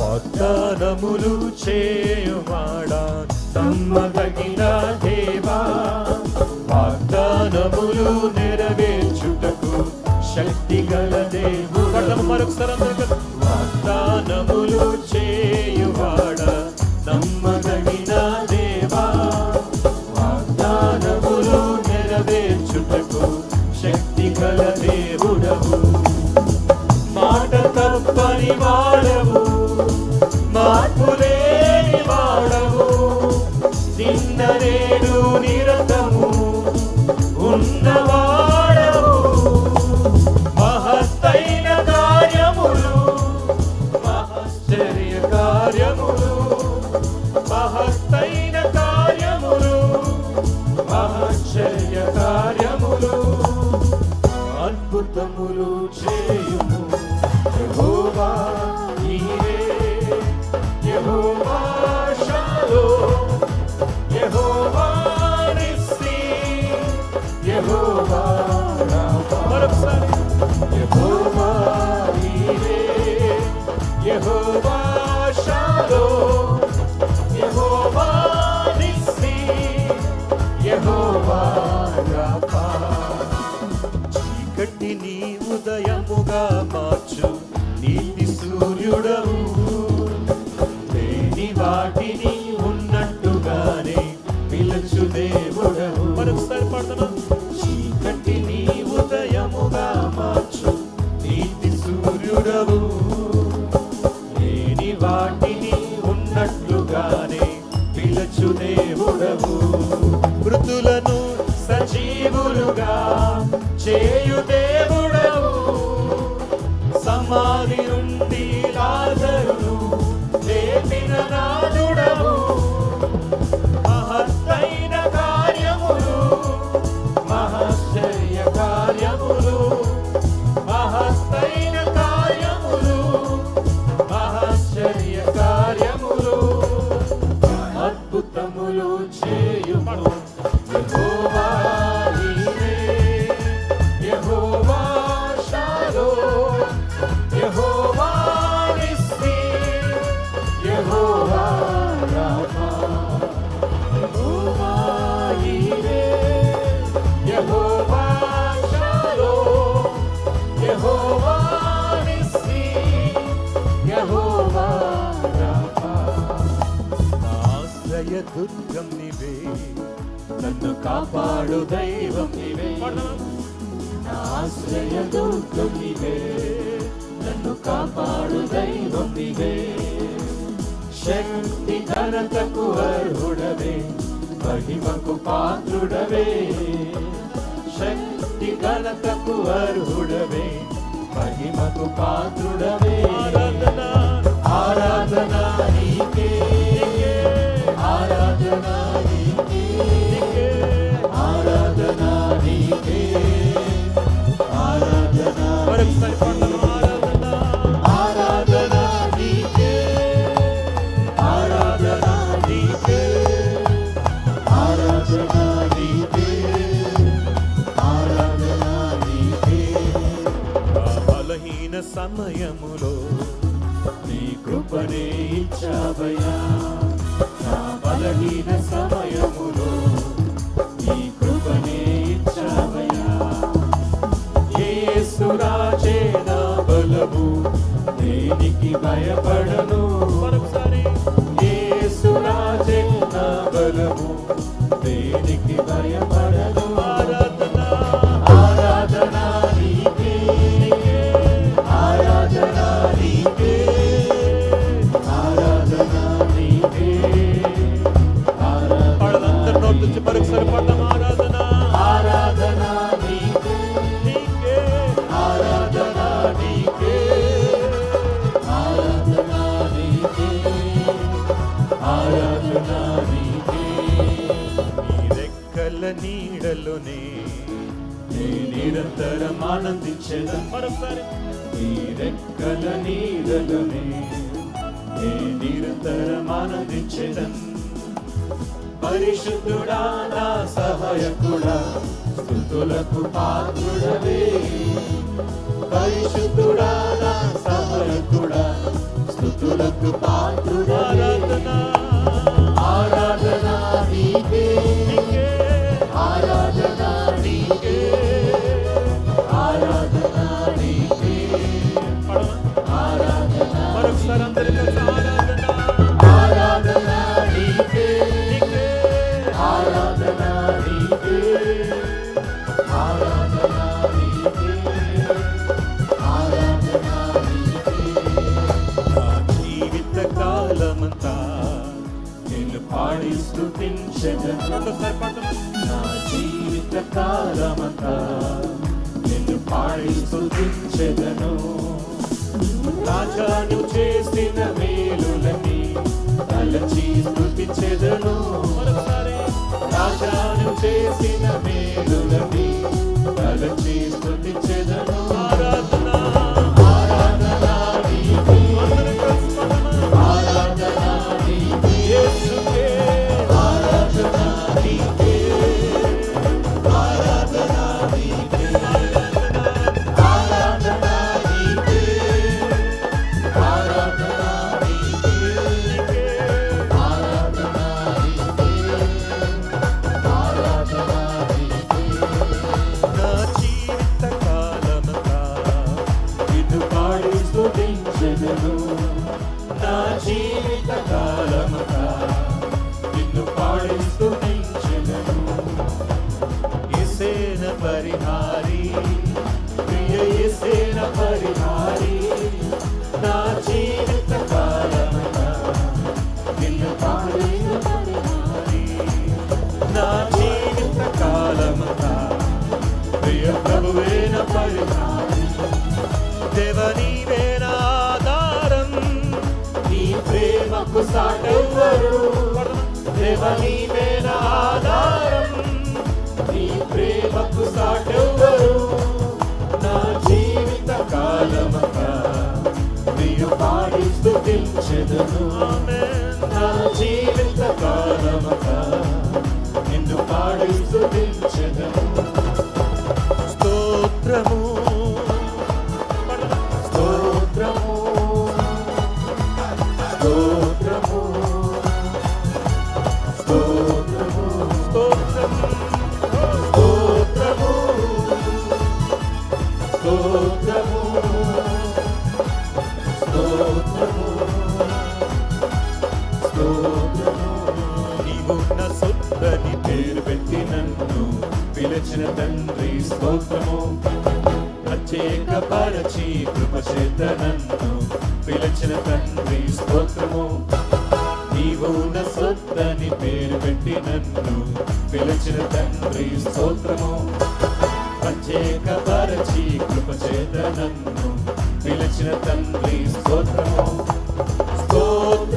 వాగ్దానములు చేయువాడా? తమ్మ తగిన దేవా వాగ్దానములు నెరవేర్చుటకు శక్తి గల దేవుడు. మరొకసారి అందరూ ನಿನ್ನ ನೇಡು ನಿರ జయ దుర్గం నీవే. నన్ను కాపాడు దైవం నీవే. ఆశ్రయ దుర్గం నీవే. నన్ను కాపాడు దైవం నీవే. శక్తి ఘనతకు అర్హుడవే. మహిమకు పాత్రుడవే. శక్తి ఘనతకు అర్హుడవే. మహిమకు పాత్రుడవే. ఆరాధన ఆరాధన నీకే. సమయములో నీ కృపణే ఇచ్చావయ్యా. భయపడను. నిరంతరం ఆనందించదు మరొకసారి. నీ రెక్కల నీడలనే నే నిరంతరం ఆనందించదు పరిశుద్ధుడా నా సహాయకుడా స్థుతులకు పాత్రుడవే. పరిశుద్ధుడా నా పాడి స్తుతించెదను నా జీవిత కాలమంతా నిన్ను పాడి స్తుతించెదను రాజాను చేసిన మేలులని తలచి స్థుతించెదను రాజాను చేసిన మేలులని తలచి స్థుతించెదను పరిహారి. ప్రియ యేసేన పరిహారి. నా జీవిత కాలమంతా నిన్ను పాడి పరిహారి. నా జీవిత కాలమంతా ప్రియ ప్రభువేన పరిహారి. దేవ నీవేన ఆధారం. నీ ప్రేమకు సాటెవ్వరు. దేవ నీవేన ఆధారం. ప్రేమకు సాటెవ్వరు పిలిచిన తండ్రి స్తోత్రము. ప్రత్యేక పరచి కృప చేత నన్ను పిలిచిన తండ్రి స్తోత్రము. నీవు నా సొత్తని పేరు పెట్టి నన్ను పిలిచిన తండ్రి స్తోత్రము. ప్రత్యేక పరచి కృప చేత నన్ను పిలిచిన తండ్రి స్తోత్రము. స్తోత్ర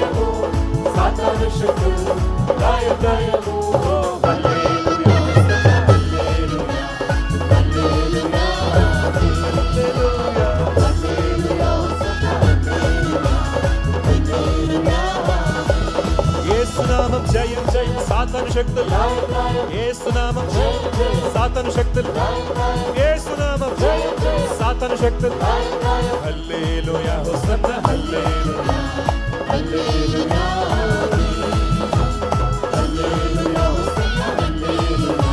హల్లెలూయా హల్లెలూయా హల్లెలూయా యేసునామం జయం. జయం సాతాన శక్తులు జయం సాతాన శక్తులు జయం సాతాన శక్తులు హల్లెలూయా హోసన్న హల్లెలూయా. హల్లెలూయా హల్లెలూయా హోసన్నా హల్లెలూయా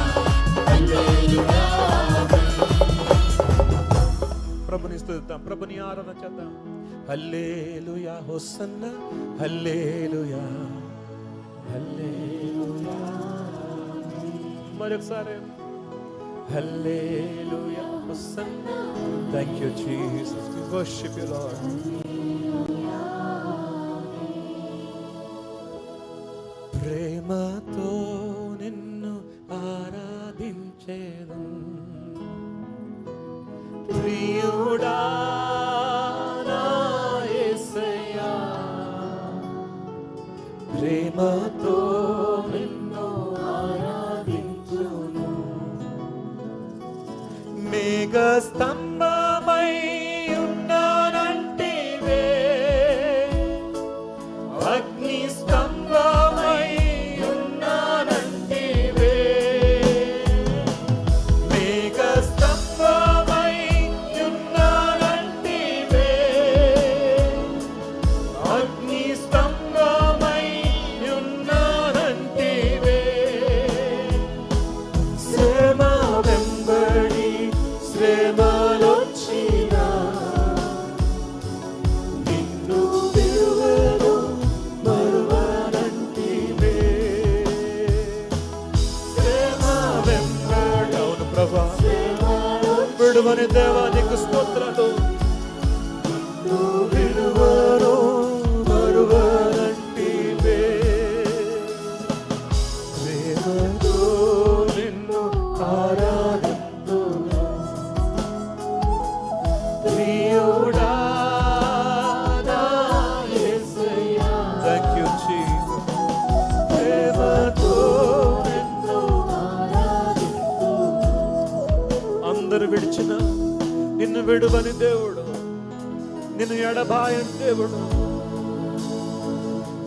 హల్లెలూయా ప్రభుని స్తుతిద్దాం ప్రభుని ఆరాధన చేద్దాం హల్లెలూయా హోసన్న హల్లెలూయా హల్లెలూయా మరొకసారి hallelujah hosanna thank you Jesus we worship you Lord be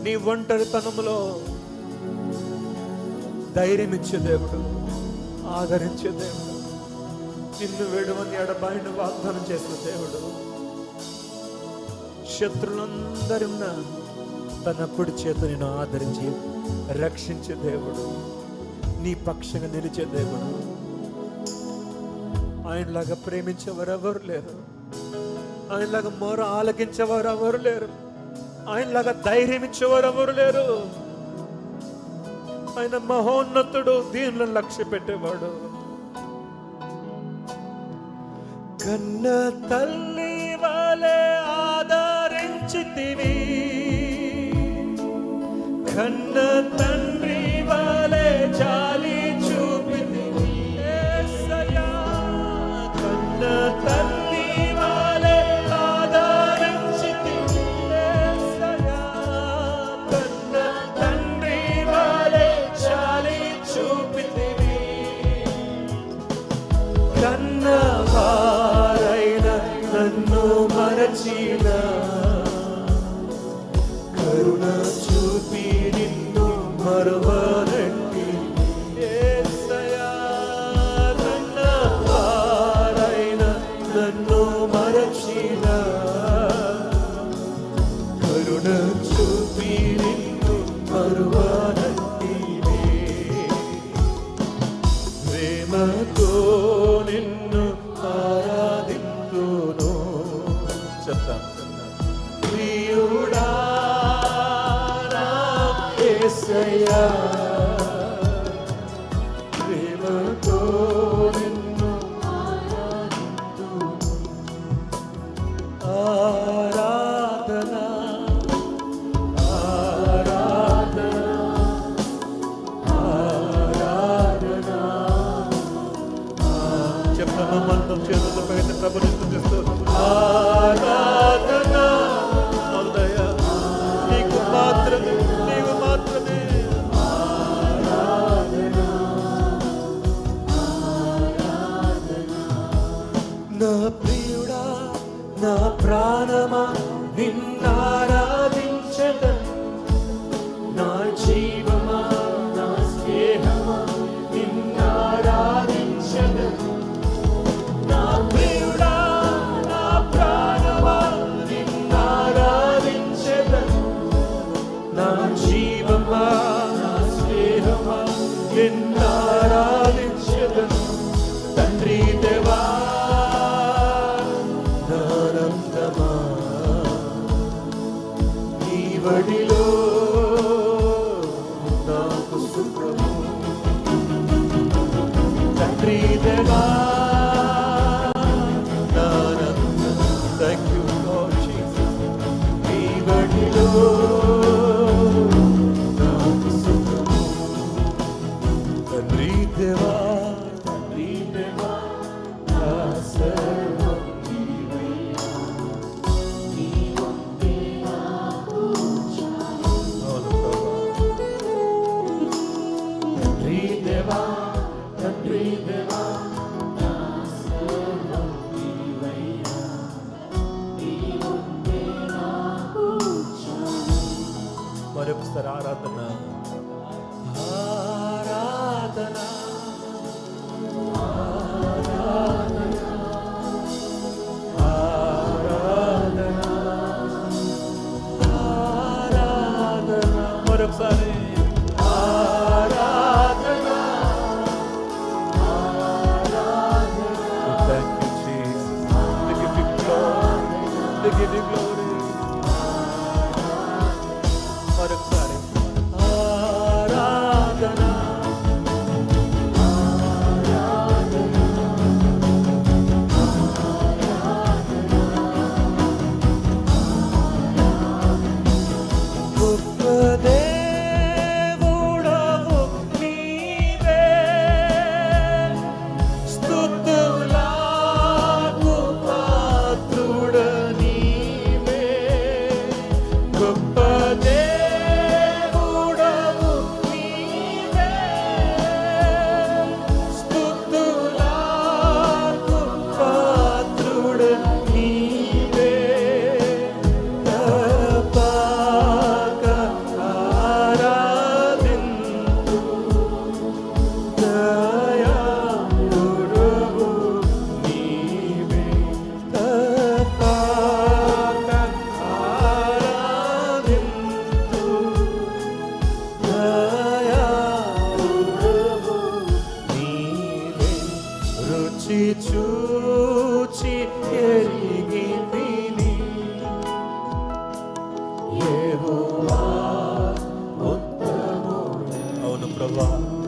నీ ఒంటరితనంలో ధైర్యం ఇచ్చే దేవుడు ఆదరించే దేవుడు నిన్ను వేడుమని ఎడబాయిన వాగ్దానం చేసిన దేవుడు. శత్రులందరున్న తనప్పుడు చేత నేను ఆదరించి రక్షించే దేవుడు నీ పక్షంగా నిలిచే దేవుడు. ఆయనలాగా ప్రేమించేవారు ఎవరు లేరు. ఆయనలాగా మరో ఆలకించేవారు ఎవరు లేరు. ఆయనలాగా ధైర్యం ఇచ్చేవారు ఎవరు లేరు. ఆయన మహోన్నతుడు దీనిలో లక్ష్య పెట్టేవాడు. కన్న తల్లి వలె ఆదరించితివి. కన్న తండ్రి వలె జాలి కన్నవారైన నన్ను మరచిన కరుణ చూపి నిన్ను మరువనంటి Yeah. నా జీవమా నా స్నేహమా నిన్నారాధించదన్ తండ్రి దేవా నానందమా నీ వడిలో నాకు సుఖము. తండ్రి దేవా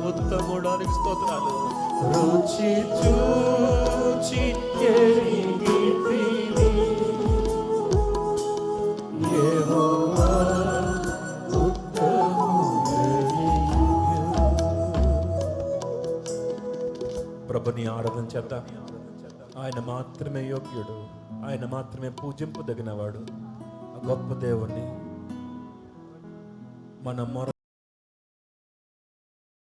ఉత్తముడానికి స్తోత్రాలు రుచి చూచి ప్రభుని ఆరాధన చేద్దాం ఆయన మాత్రమే యోగ్యుడు ఆయన మాత్రమే పూజింపదగినవాడు గొప్ప దేవుణ్ణి మన మొర